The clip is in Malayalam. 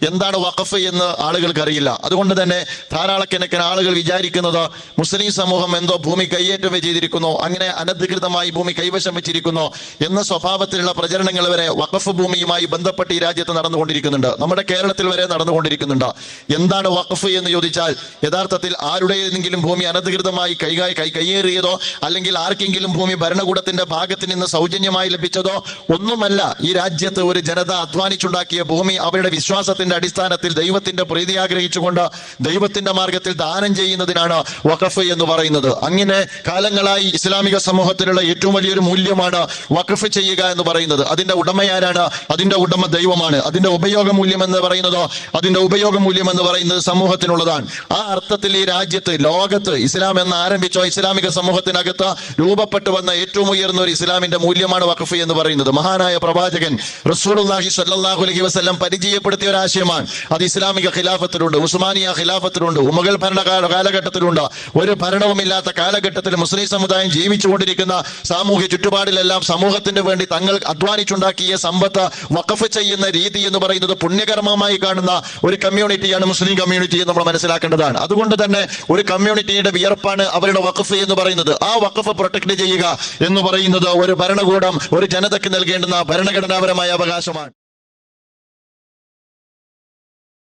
എന്താണ് വഖഫ് എന്ന് ആളുകൾക്ക് അറിയില്ല അതുകൊണ്ട് തന്നെ ധാരാളക്കണക്കിന് ആളുകൾ വിചാരിക്കുന്നത് മുസ്ലിം സമൂഹം എന്തോ ഭൂമി കൈയേറ്റം ചെയ്തിരിക്കുന്നു അങ്ങനെ അനധികൃതമായി ഭൂമി കൈവശം വെച്ചിരിക്കുന്നു എന്ന സ്വഭാവത്തിലുള്ള പ്രചരണങ്ങൾ വരെ വഖഫ് ഭൂമിയുമായി ബന്ധപ്പെട്ട് ഈ രാജ്യത്ത് നടന്നുകൊണ്ടിരിക്കുന്നുണ്ട്. നമ്മുടെ കേരളത്തിൽ വരെ നടന്നുകൊണ്ടിരിക്കുന്നുണ്ട്. എന്താണ് വഖഫ് എന്ന് ചോദിച്ചാൽ യഥാർത്ഥത്തിൽ ആരുടെയെങ്കിലും ഭൂമി അനധികൃതമായി കൈ കൈയേറിയതോ അല്ലെങ്കിൽ ആർക്കെങ്കിലും ഭൂമി ഭരണകൂടത്തിന്റെ ഭാഗത്ത് നിന്ന് സൗജന്യമായി ലഭിച്ചതോ ഒന്നുമല്ല. ഈ രാജ്യത്ത് ഒരു ജനത അധ്വാനിച്ചുണ്ടാക്കിയ ഭൂമി അവരുടെ വിശ്വാസത്തിന്റെ അടിസ്ഥാനത്തിൽ ദൈവത്തിന്റെ പ്രീതി ആഗ്രഹിച്ചുകൊണ്ട് ദൈവത്തിന്റെ മാർഗത്തിൽ ദാനം ചെയ്യുന്നതിനാണ് വഖഫ് എന്ന് പറയുന്നത്. അങ്ങനെ കാലങ്ങളായി ഇസ്ലാമിക സമൂഹത്തിലുള്ള ഏറ്റവും വലിയൊരു മൂല്യമാണ് വഖഫ് ചെയ്യുക എന്ന് പറയുന്നത്. അതിന്റെ ഉടമയാരാണ്? അതിന്റെ ഉടമ ദൈവമാണ്. അതിന്റെ ഉപയോഗ മൂല്യം എന്ന് പറയുന്നതോ അതിന്റെ ഉപയോഗ മൂല്യം എന്ന് പറയുന്നത് സമൂഹത്തിനുള്ളതാണ്. ആ അർത്ഥത്തിൽ ഈ രാജ്യത്ത് ലോകത്ത് ഇസ്ലാം എന്ന് ആരംഭിച്ച ഇസ്ലാമിക സമൂഹത്തിനകത്ത് രൂപപ്പെട്ടു വന്ന ഏറ്റവും ഉയർന്ന ഒരു ഇസ്ലാമിന്റെ മൂല്യമാണ് വഖഫ് എന്ന് പറയുന്നത്. മഹാനായ പ്രവാചകൻ സ്വല്ലല്ലാഹു അലൈഹി വസല്ലം പരിചയപ്പെടുത്തിയ ഒരു ആശയമാണ് അത് ഇസ്ലാമിക ഖിലാഫത്തിലുണ്ട് ഉസ്മാനിയ ഖിലാഫത്തിലുണ്ട് ഉമകൾ ഭരണകാല കാലഘട്ടത്തിലുണ്ട്. ഒരു ഭരണവുമില്ലാത്ത കാലഘട്ടത്തിൽ മുസ്ലിം സമുദായം ജീവിച്ചുകൊണ്ടിരിക്കുന്ന സാമൂഹ്യ ചുറ്റുപാടിലെല്ലാം സമൂഹത്തിന് വേണ്ടി തങ്ങൾ അധ്വാനിച്ചുണ്ടാക്കിയ സമ്പത്ത് വഖഫ് ചെയ്യുന്ന രീതി എന്ന് പറയുന്നത് പുണ്യകർമ്മമായി കാണുന്ന ഒരു കമ്മ്യൂണിറ്റിയാണ് മുസ്ലിം കമ്മ്യൂണിറ്റി എന്ന് നമ്മൾ മനസ്സിലാക്കേണ്ടതാണ്. അതുകൊണ്ട് തന്നെ ഒരു കമ്മ്യൂണിറ്റിയുടെ വിയർപ്പാണ് അവരുടെ വഖഫ് എന്ന് പറയുന്നത്. ആ വഖഫ് പ്രൊട്ടക്ട് ചെയ്യുക എന്ന് പറയുന്നത് ഒരു ഭരണകൂടം ഒരു ജനതയ്ക്ക് നൽകേണ്ടുന്ന ഭരണഘടനാപരമായ അവകാശമാണ്.